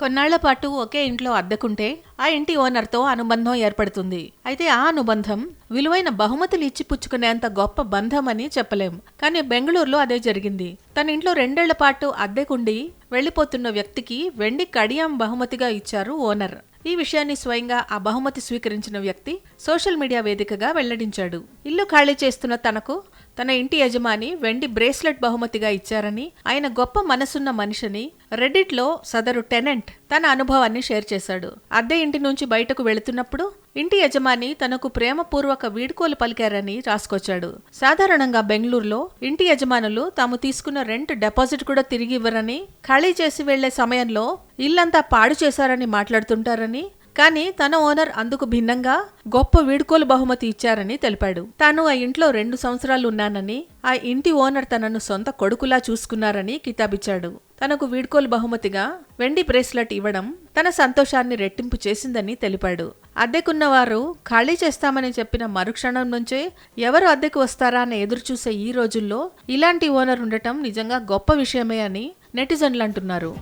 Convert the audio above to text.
కొన్నాళ్ళ పాటు ఒకే ఇంట్లో అద్దెకుంటే ఆ ఇంటి ఓనర్తో అనుబంధం ఏర్పడుతుంది. అయితే ఆ అనుబంధం విలువైన బహుమతులు ఇచ్చి పుచ్చుకునేంత గొప్ప బంధం అని చెప్పలేం. కానీ బెంగళూరులో అదే జరిగింది. తన ఇంట్లో రెండేళ్ళ పాటు అద్దెకుండి వెళ్ళిపోతున్న వ్యక్తికి వెండి కడియం బహుమతిగా ఇచ్చారు ఓనర్. ఈ విషయాన్ని స్వయంగా ఆ బహుమతి స్వీకరించిన వ్యక్తి సోషల్ మీడియా వేదికగా వెల్లడించాడు. ఇల్లు ఖాళీ చేస్తున్న తనకు తన ఇంటి యజమాని వెండి బ్రేస్లెట్ బహుమతిగా ఇచ్చారని ఆయన గొప్ప మనసున్న మనిషిని రెడ్డిట్లో సదరు టెనెంట్ తన అనుభవాన్ని షేర్ చేశాడు. అద్దె ఇంటి నుంచి బయటకు వెళుతున్నప్పుడు ఇంటి యజమాని తనకు ప్రేమపూర్వక వీడ్కోలు పలికారని రాసుకొచ్చాడు. సాధారణంగా బెంగళూరులో ఇంటి యజమానులు తాము తీసుకున్న రెంట్ డిపాజిట్ కూడా తిరిగి ఇవ్వరని ఖాళీ చేసి వెళ్ళే సమయంలో ఇల్లంతా పాడు చేశారని మాట్లాడుతుంటారని కానీ తన ఓనర్ అందుకు భిన్నంగా గొప్ప వీడ్కోలు బహుమతి ఇచ్చారని తెలిపాడు. తాను ఆ ఇంట్లో రెండు సంవత్సరాలు ఉన్నానని ఆ ఇంటి ఓనర్ తనను సొంత కొడుకులా చూసుకున్నారని కితాబిచ్చాడు. తనకు వీడ్కోలు బహుమతిగా వెండి బ్రేస్లెట్ ఇవ్వడం తన సంతోషాన్ని రెట్టింపు చేసిందని తెలిపాడు. అద్దెకున్న వారు ఖాళీ చేస్తామని చెప్పిన మరుక్షణం నుంచే ఎవరు అద్దెకు వస్తారా అని ఎదురుచూసే ఈ రోజుల్లో ఇలాంటి ఓనర్ ఉండటం నిజంగా గొప్ప విషయమే అని నెటిజన్లు అంటున్నారు